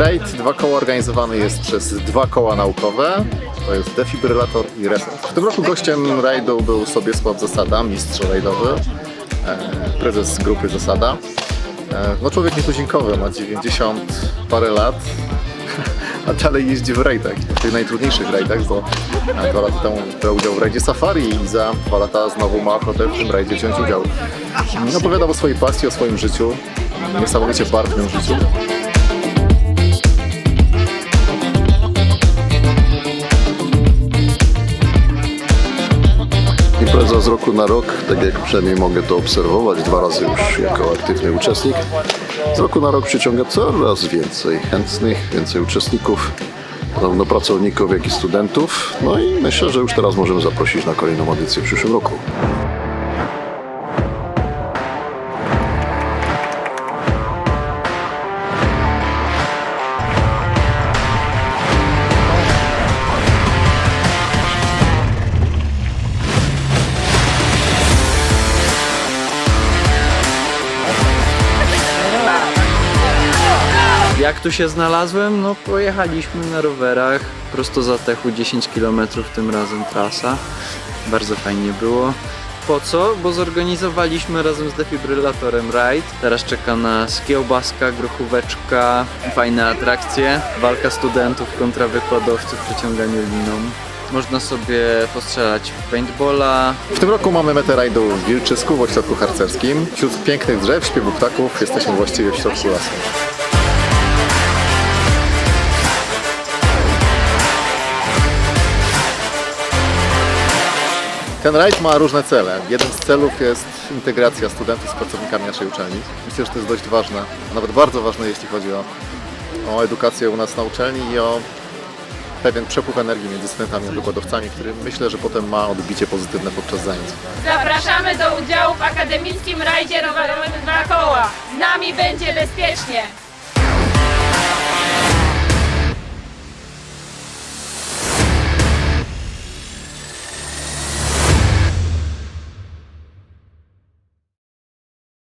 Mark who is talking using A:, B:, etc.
A: Raid dwa koła organizowany jest przez dwa koła naukowe. To jest defibrylator i reset. W tym roku gościem rajdu był sobie Sław Zasada, mistrz rajdowy, e, prezes grupy Zasada. E, No człowiek nietuzinkowy, ma 90 parę lat, a dalej jeździ w rajdach, w tych najtrudniejszych rajdach, bo e, dwa lata temu brał udział w rajdzie Safari i za dwa lata znowu ma ochotę w tym rajdzie wziąć udział. Opowiadał o swojej pasji, o swoim życiu, niesamowicie barwnym życiu.
B: Impreza z roku na rok, tak jak przynajmniej mogę to obserwować dwa razy już jako aktywny uczestnik, z roku na rok przyciąga coraz więcej chętnych, więcej uczestników, zarówno pracowników, jak i studentów. No i myślę, że już teraz możemy zaprosić na kolejną edycję w przyszłym roku.
C: Jak tu się znalazłem? No pojechaliśmy na rowerach, prosto za Techu 10 km tym razem trasa. Bardzo fajnie było. Po co? Bo zorganizowaliśmy razem z defibrylatorem rajd. Teraz czeka nas kiełbaska, grochóweczka, fajne atrakcje, walka studentów kontra wykładowców w przeciąganiu liną. Można sobie postrzelać w paintballa,
A: W tym roku mamy metę rajdu w Wilczysku, w ośrodku harcerskim. Wśród pięknych drzew, śpiewu ptaków jesteśmy właściwie w środku lasu. Ten rajd ma różne cele. Jeden z celów jest integracja studentów z pracownikami naszej uczelni. Myślę, że to jest dość ważne, a nawet bardzo ważne, jeśli chodzi o, o edukację u nas na uczelni i o pewien przepływ energii między studentami a wykładowcami, który myślę, że potem ma odbicie pozytywne podczas zajęć.
D: Zapraszamy do udziału w akademickim rajdzie rowerowym Dwa Koła. Z nami będzie bezpiecznie.